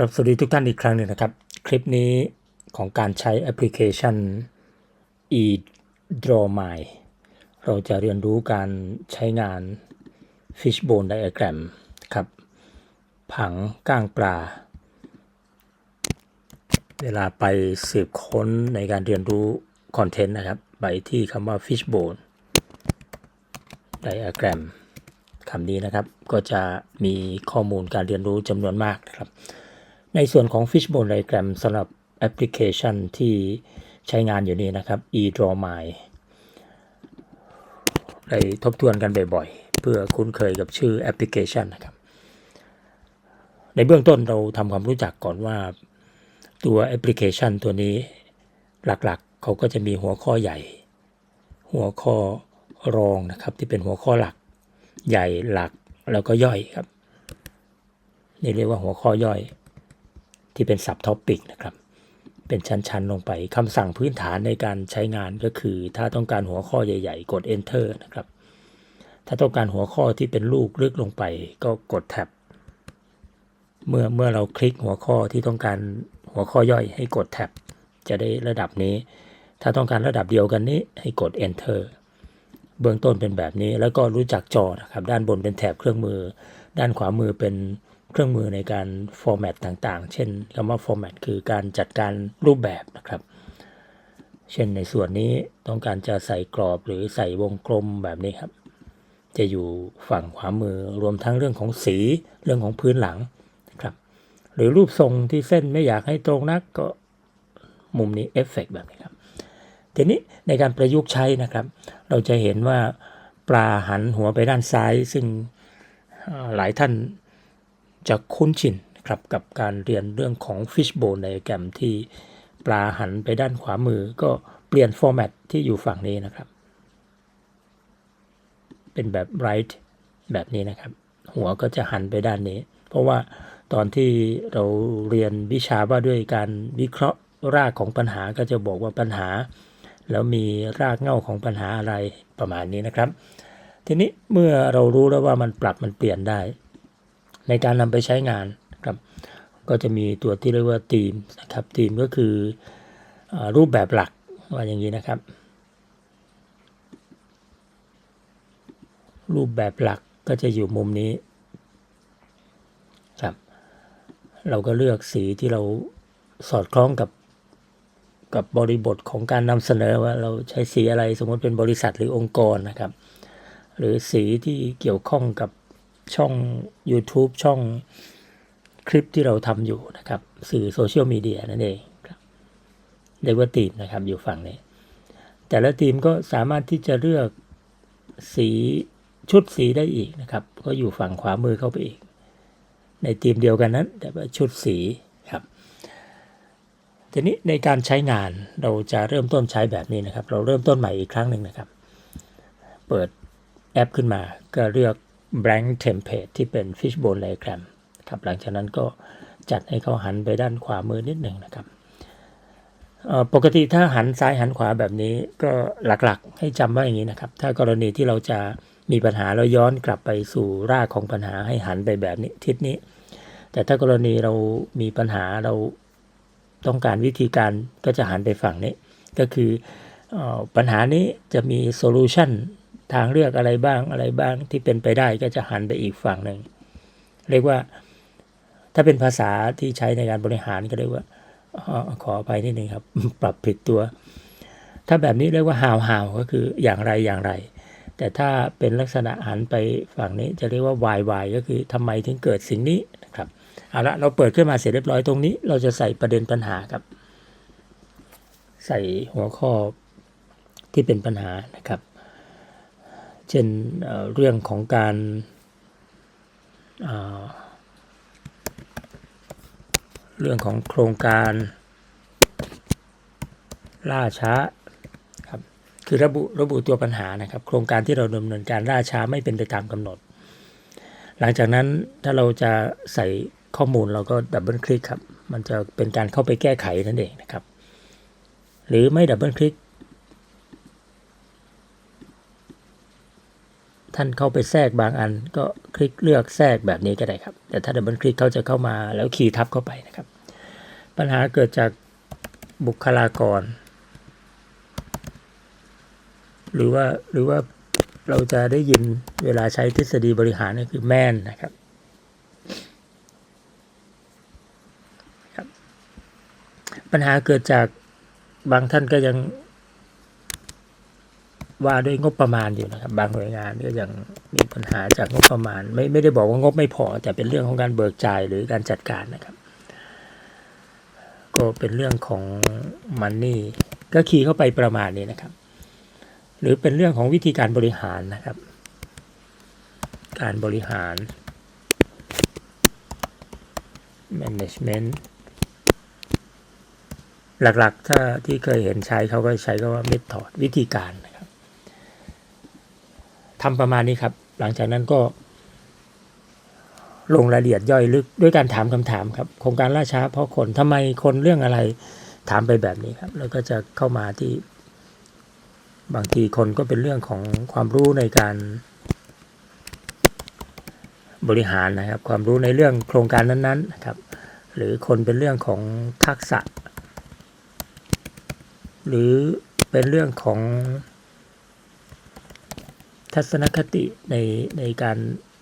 ครับสวัสดีทุกท่านอีกครั้งหนึ่งนะครับ คลิปนี้ของการใช้แอปพลิเคชัน eDrawMy เราจะเรียนรู้การใช้งาน Fishbone Diagram ครับ ผังก้างปลา เวลาไปสืบค้นในการเรียนรู้คอนเทนต์นะครับ ไปที่คำว่า Fishbone Diagram คำนี้นะครับก็จะมีข้อมูลการเรียนรู้จำนวนมากนะครับ ในส่วนของ Fishbone Diagram สำหรับแอปพลิเคชันที่ใช้งานอยู่นี้นะครับ eDrawMy ได้ทบทวนกันบ่อยๆ เพื่อคุ้นเคยกับชื่อแอปพลิเคชันนะครับ ในเบื้องต้นเราทำความรู้จักก่อนว่า ตัวแอปพลิเคชันตัวนี้หลักๆ เขาก็จะมีหัวข้อใหญ่ หัวข้อรองนะครับ ที่เป็นหัวข้อหลักใหญ่หลักแล้วก็ย่อยครับ นี่เรียกว่าหัวข้อย่อย ที่เป็น sub topic นะครับ เป็นชั้นๆ ลงไปคำสั่งพื้นฐานในการใช้งานก็คือ ถ้าต้องการหัวข้อใหญ่ ๆ กด enter นะครับ ถ้าต้องการหัวข้อที่เป็นลูกลึกลงไป ก็กด tab เมื่อเมื่อเราคลิกหัวข้อที่ต้องการหัวข้อย่อยให้กด tab จะได้ระดับนี้ ถ้าต้องการระดับเดียวกันนี้ให้กด enter เบื้องต้นเป็นแบบนี้แล้วก็รู้จักจอนะครับ ด้านบนเป็นแถบเครื่องมือ ด้านขวามือเป็น เครื่องมือในการ format ต่างๆ เช่นคำว่า format คือการจัดการรูปแบบนะครับ เช่นในส่วนนี้ต้องการจะใส่กรอบหรือใส่วงกลมแบบนี้ครับ จะอยู่ฝั่งขวามือรวมทั้งเรื่องของสีเรื่องของพื้นหลังนะครับ หรือรูปทรงที่เส้นไม่อยากให้ตรงนักก็มุมนี้เอฟเฟกแบบนี้ครับทีนี้ในการประยุกต์ใช้นะครับ เราจะเห็นว่าปลาหันหัวไปด้านซ้าย ซึ่งหลายท่าน จะคุ้นชินครับกับการเรียนเรื่องของ Fishbone Diagram ที่ปลาหันไปด้านขวามือก็เปลี่ยนฟอร์แมตที่อยู่ฝั่งนี้นะครับ เป็นแบบ right แบบนี้นะครับ หัวก็จะหันไปด้านนี้ เพราะว่าตอนที่เราเรียนวิชาว่าด้วยการวิเคราะห์รากของปัญหาก็จะบอกว่าปัญหา แล้วมีรากเง้าของปัญหาอะไรประมาณนี้นะครับ ทีนี้เมื่อเรารู้แล้วว่ามันปรับมันเปลี่ยนได้ ในการนำไปใช้งานครับก็จะมีตัวที่เรียกว่าธีมนะครับธีมก็คืออรูปแบบหลักว่าอย่างนี้นะครับ รูปแบบหลักก็จะอยู่มุมนี้ครับ เราก็เลือกสีที่เราสอดคล้องกับกับบริบทของการนำเสนอว่าเราใช้สีอะไรสมมติเป็นบริษัทหรือองค์กรนะครับ หรือสีที่เกี่ยวข้องกับ ช่อง YouTube ช่องคลิปที่เราทำอยู่นะครับ สื่อโซเชียลมีเดียนั่นเองครับเรียกว่าทีมนะครับอยู่ฝั่งนี้ แต่ละทีมก็สามารถที่จะเลือกสีชุดสีได้อีกนะครับ ก็อยู่ฝั่งขวามือเข้าไปอีก ในทีมเดียวกันนั้น แต่ว่าชุดสีครับทีนี้ในการใช้งานเราจะเริ่มต้นใช้แบบนี้นะครับ เราเริ่มต้นใหม่อีกครั้งหนึ่งนะครับ เปิดแอปขึ้นมาก็เลือก blank template ที่เป็น fishbone diagram ครับหลังจากนั้นก็จัดให้เขาหันไปด้านขวามือนิดหนึ่งนะครับปกติถ้าหันซ้ายหันขวาแบบนี้ก็หลักๆให้จำไว้อย่างนี้นะครับ ถ้ากรณีที่เราจะมีปัญหาเราย้อนกลับไปสู่รากของปัญหาให้หันไปแบบนี้ทิศนี้ แต่ถ้ากรณีเรามีปัญหาเราต้องการวิธีการก็จะหันไปฝั่งนี้ ก็คืออปัญหานี้จะมีโซลูชัน ทางเลือกอะไรบ้างอะไรบ้างที่เป็นไปได้ก็จะหันไปอีกฝั่งหนึ่งเรียกว่า ถ้าเป็นภาษาที่ใช้ในการบริหารก็เรียกว่าอขออภัยนิดนึงครับ ปรับผิดตัว ถ้าแบบนี้เรียกว่า how how ก็คืออย่างไรอย่างไร แต่ถ้าเป็นลักษณะหันไปฝั่งนี้จะเรียกว่า why why ก็คือทำไมถึงเกิดสิ่งนี้นะครับเอาละเราเปิดขึ้นมาเสร็จเรียบร้อยตรงนี้ เราจะใส่ประเด็นปัญหาครับ ใส่หัวข้อที่เป็นปัญหานะครับ เช่นเรื่องของการเอ่อเรื่องของโครงการล่าช้าครับคือระบุระบุตัวปัญหานะครับ โครงการที่เราดำเนินการล่าช้าไม่เป็นไปตามกำหนด หลังจากนั้นถ้าเราจะใส่ข้อมูลเราก็ดับเบิลคลิกครับ มันจะเป็นการเข้าไปแก้ไขนั่นเองนะครับ หรือไม่ดับเบิลคลิก ท่านเข้าไปแทรกบางอัน ก็คลิกเลือกแทรกแบบนี้ก็ได้ครับ แต่ถ้าดับเบิลคลิกเขาจะเข้ามาแล้วคีย์ทับเข้าไปนะครับ ปัญหาเกิดจากบุคลากร หรือว่าหรือว่าเราจะได้ยินเวลาใช้ทฤษฎีบริหารก็คือแม่นนะครับปัญหาเกิดจากบางท่านก็ยัง ว่าด้วยงบประมาณอยู่นะครับ บางหน่วยงานก็ยังมีปัญหาจากงบประมาณ ไม่ไม่ได้บอกว่างบไม่พอ แต่เป็นเรื่องของการเบิกจ่ายหรือการจัดการนะครับ ก็เป็นเรื่องของมันนี่ก็คีย์เข้าไปประมาณนี้นะครับ หรือเป็นเรื่องของวิธีการบริหารนะครับ การบริหาร management หลักๆ ถ้าที่เคยเห็นใช้เขาก็ใช้ก็ว่า method วิธีการนะครับ ทำประมาณนี้ครับ หลังจากนั้นก็ ลงรายละเอียดย่อยลึกด้วยการถามคำถามครับ โครงการล่าช้าเพราะคนทำไมคนเรื่องอะไรถามไปแบบนี้ครับ แล้วก็จะเข้ามาที่ บางทีคนก็เป็นเรื่องของความรู้ในการบริหารนะครับ ความรู้ในเรื่องโครงการนั้นๆนะครับ หรือคนเป็นเรื่องของทักษะ หรือเป็นเรื่องของ ทัศนคติในในการ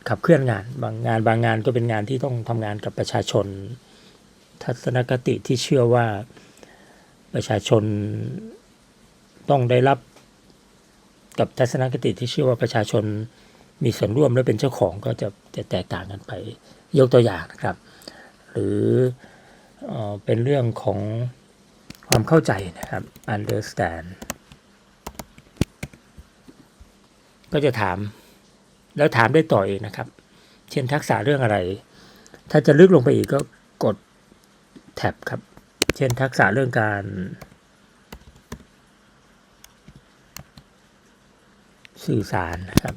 ขับเคลื่อนงาน บางงานบางงานก็เป็นงานที่ต้องทำงานกับประชาชน ทัศนคติที่เชื่อว่าประชาชนต้องได้รับกับทัศนคติที่เชื่อว่าประชาชนมีส่วนร่วมและเป็นเจ้าของก็จะจะแตกต่างกันไปยกตัวอย่างนะครับ หรือเออเป็นเรื่องของความเข้าใจนะครับ understand ก็จะถาม แล้วถามได้ต่อเองนะครับ เช่นทักษะเรื่องอะไร ถ้าจะลึกลงไปอีกก็กดแท็บครับ เช่นทักษะเรื่องการ สื่อสารนะครับ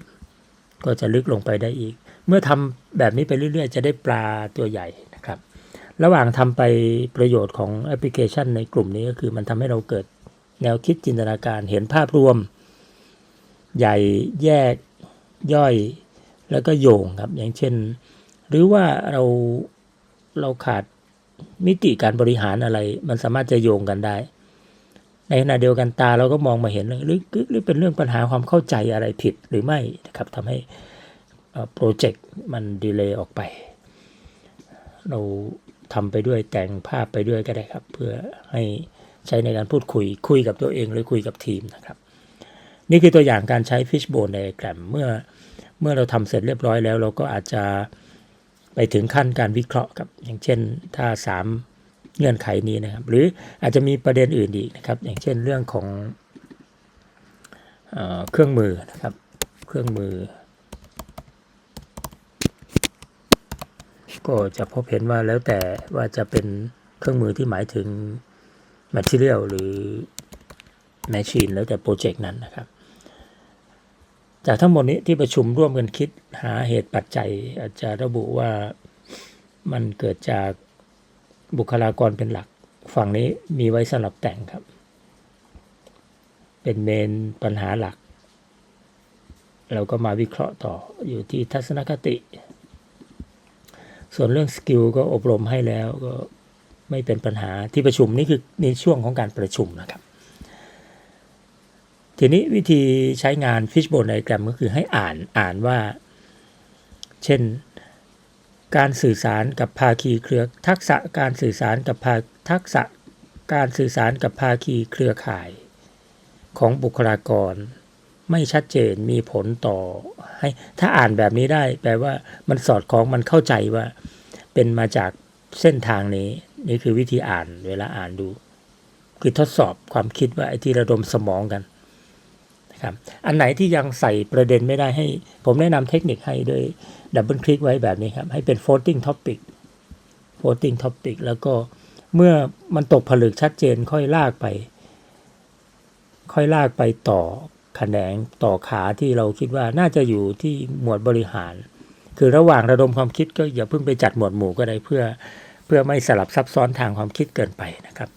ก็จะลึกลงไปได้อีก เมื่อทำแบบนี้ไปเรื่อยๆ จะได้ปลาตัวใหญ่นะครับ ระหว่างทำไปประโยชน์ของแอปพลิเคชันในกลุ่มนี้ก็คือมันทำให้เราเกิดแนวคิดจินตนาการเห็นภาพรวม ใหญ่แยกย่อยแล้วก็โยงครับ อย่างเช่น หรือว่าเราเราขาดมิติการบริหารอะไร มันสามารถจะโยงกันได้ ในขณะเดียวกันตาเราก็มองมาเห็นเลยหรือหรือเป็นเรื่องปัญหาความเข้าใจอะไรผิดหรือไม่นะครับทำให้โปรเจกต์มันดีเลย์ออกไป เราทำไปด้วยแต่งภาพไปด้วยก็ได้ครับ เพื่อให้ใช้ในการพูดคุยคุยกับตัวเองหรือคุยกับทีมนะครับ นี่คือตัวอย่างการใช้ Fishbone Diagram เมื่อเมื่อเราทำเสร็จเรียบร้อยแล้ว เราก็อาจจะไปถึงขั้นการวิเคราะห์ครับ อย่างเช่นถ้า 3 เงื่อนไขนี้นะครับ หรืออาจจะมีประเด็นอื่นอีกนะครับ อย่างเช่นเรื่องของเอเครื่องมือนะครับ เครื่องมือ ก็จะพบเห็นว่าแล้วแต่ว่าจะเป็นเครื่องมือที่หมายถึง material หรือ machine แล้วแต่โปรเจกต์นั้นนะครับ จากทั้งหมดนี้ที่ประชุมร่วมกันคิดหาเหตุปัจจัย อาจจะระบุว่ามันเกิดจากบุคลากรเป็นหลัก ฝั่งนี้มีไว้สำหรับแต่งครับ เป็นเมนปัญหาหลัก เราก็มาวิเคราะห์ต่ออยู่ที่ทัศนคติ ส่วนเรื่องสกิลก็อบรมให้แล้วก็ไม่เป็นปัญหาที่ประชุมนี่คือในช่วงของการประชุมนะครับ ทีนี้วิธีใช้งาน Fishbone Diagram ก็คือให้อ่านอ่านว่า เช่น การสื่อสารกับภาคีเครือ ทักษะการสื่อสารกับภาทักษะการสื่อสารกับภาคีเครือข่าย ของบุคลากร ไม่ชัดเจนมีผลต่อให้ถ้าอ่านแบบนี้ได้ แปลว่ามันสอดคล้องมันเข้าใจว่า เป็นมาจากเส้นทางนี้ นี่คือวิธีอ่านเวลาอ่านดู คือทดสอบความคิดว่าไอ้ที่ระดมสมองกัน ครับอันไหนที่ยังใส่ประเด็นไม่ได้ให้ ผมแนะนำเทคนิคให้โดยดับเบิลคลิกไว้แบบนี้ครับ ให้เป็น floating topic floating topic แล้วก็เมื่อมันตกผลึกชัดเจนค่อยลากไป ค่อยลากไปต่อแขนงต่อขาที่เราคิดว่าน่าจะอยู่ที่หมวดบริหาร คือระหว่างระดมความคิดก็อย่าเพิ่งไปจัดหมวดหมู่ก็ได้เพื่อ เพื่อไม่สลับซับซ้อนทางความคิดเกินไปนะครับ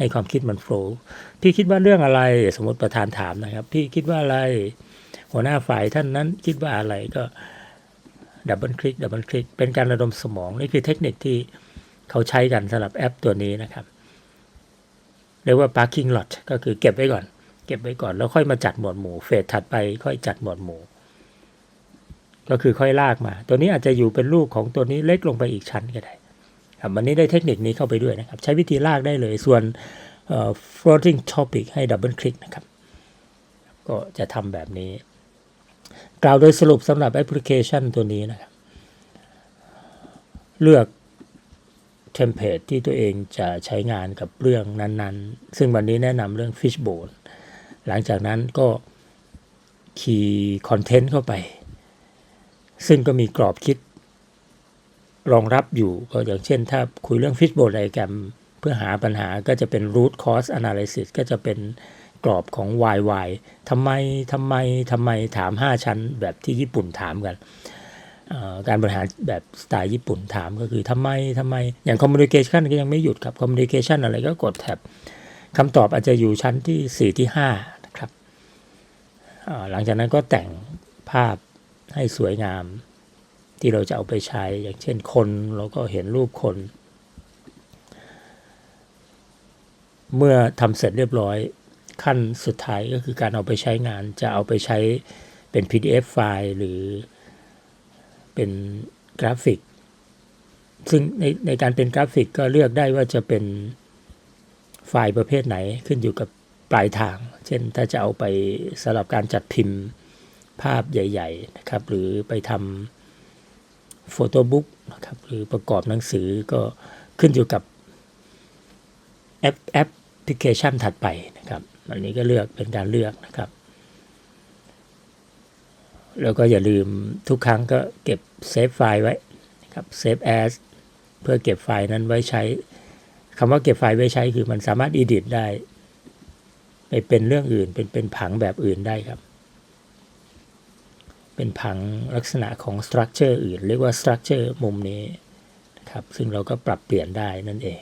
ให้ความคิดมันโฟล์พี่คิดว่าเรื่องอะไร สมมติประธานถามนะครับ พี่คิดว่าอะไร หัวหน้าฝ่ายท่านนั้นคิดว่าอะไรก็ดับเบิลคลิกดับเบิลคลิกเป็นการระดมสมอง นี่คือเทคนิคที่เขาใช้กันสำหรับแอปตัวนี้นะครับ เรียกว่า parking lot ก็คือเก็บไว้ก่อน เก็บไว้ก่อนแล้วค่อยมาจัดหมวดหมู่เฟสถัดไปค่อยจัดหมวดหมู่ก็คือค่อยลากมา ตัวนี้อาจจะอยู่เป็นลูกของตัวนี้เล็กลงไปอีกชั้นก็ได้ ครับวันนี้ได้เทคนิคนี้เข้าไปด้วยนะครับ ใช้วิธีลากได้เลยส่วน floating topic ให้ดับเบิลคลิกนะครับ ก็จะทำแบบนี้ กล่าวโดยสรุปสำหรับแอปพลิเคชันตัวนี้นะครับ เลือกเทมเพลตที่ตัวเองจะใช้งานกับเรื่องนั้นๆ ซึ่งวันนี้แนะนำเรื่อง Fishbone หลังจากนั้นก็คีย์คอนเทนต์เข้าไป ซึ่งก็มีกรอบคิด รองรับอยู่ก็อย่างเช่น ถ้าคุยเรื่อง Fishbone diagram เพื่อหาปัญหาก็จะเป็น root cause analysis ก็จะเป็นกรอบของ why why ทำไมทำไมทำไมถาม 5 ชั้นแบบที่ญี่ปุ่นถามกัน การบริหารแบบสไตล์ญี่ปุ่นถามก็คือทำไมทำไม อย่าง communication ก็ยังไม่หยุดครับ communication อะไรก็กดแท็บคำตอบอาจจะอยู่ชั้นที่ 4 ที่5นะครับหลังจากนั้นก็แต่งภาพให้สวยงาม ที่เราจะเอาไปใช้ อย่างเช่นคนเราก็เห็นรูปคน เมื่อทำเสร็จเรียบร้อย ขั้นสุดท้ายก็คือการเอาไปใช้งาน จะเอาไปใช้เป็น PDF ไฟล์หรือเป็นกราฟิก ซึ่งในในการเป็นกราฟิกก็เลือกได้ว่าจะเป็นไฟล์ประเภทไหนขึ้นอยู่กับปลายทาง เช่นถ้าจะเอาไปสำหรับการจัดพิมพ์ภาพใหญ่ ๆ นะครับ หรือไปทำ โฟโต้บุ๊กนะครับหรือประกอบหนังสือก็ขึ้นอยู่กับแอปแอปพลิเคชันถัดไปนะครับอันนี้ก็เลือกเป็นการเลือกนะครับ แล้วก็อย่าลืมทุกครั้งก็เก็บเซฟไฟล์ไว้นะครับเซฟแอสเพื่อเก็บไฟล์นั้นไว้ใช้คำว่าเก็บไฟล์ไว้ใช้คือมันสามารถ edit ได้ไปเป็นเรื่องอื่นเป็นเป็นผังแบบอื่นได้ครับ เป็นผังลักษณะของ structure อื่น เรียกว่า structure มุมนี้นะครับซึ่งเราก็ปรับเปลี่ยนได้นั่นเอง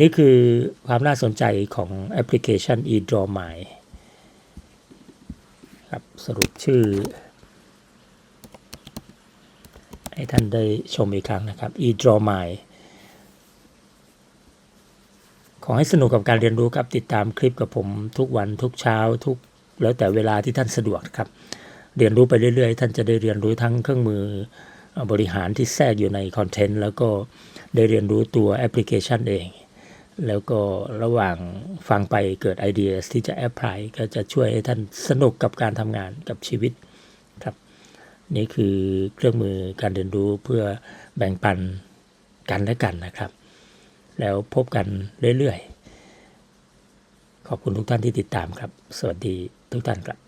นี่คือความน่าสนใจของแอปพลิเคชัน eDrawMy ครับสรุปชื่อ ให้ท่านได้ชมอีกครั้งนะครับ eDrawMy ขอให้สนุกกับการเรียนรู้ครับติดตามคลิปกับผมทุกวันทุกเช้าทุกแล้วแต่เวลาที่ท่านสะดวกครับ เรียนรู้ไปเรื่อยๆ ท่านจะได้เรียนรู้ทั้งเครื่องมือบริหารที่แทรกอยู่ในคอนเทนต์แล้วก็ได้เรียนรู้ตัวแอปพลิเคชันเอง แล้วก็ระหว่างฟังไปเกิดไอเดียที่จะแอพพลายก็จะช่วยให้ท่านสนุกกับการทำงานกับชีวิตครับ นี่คือเครื่องมือการเรียนรู้เพื่อแบ่งปันกันและกันนะครับ แล้วพบกันเรื่อยๆ ขอบคุณทุกท่านที่ติดตามครับ สวัสดีทุกท่านครับ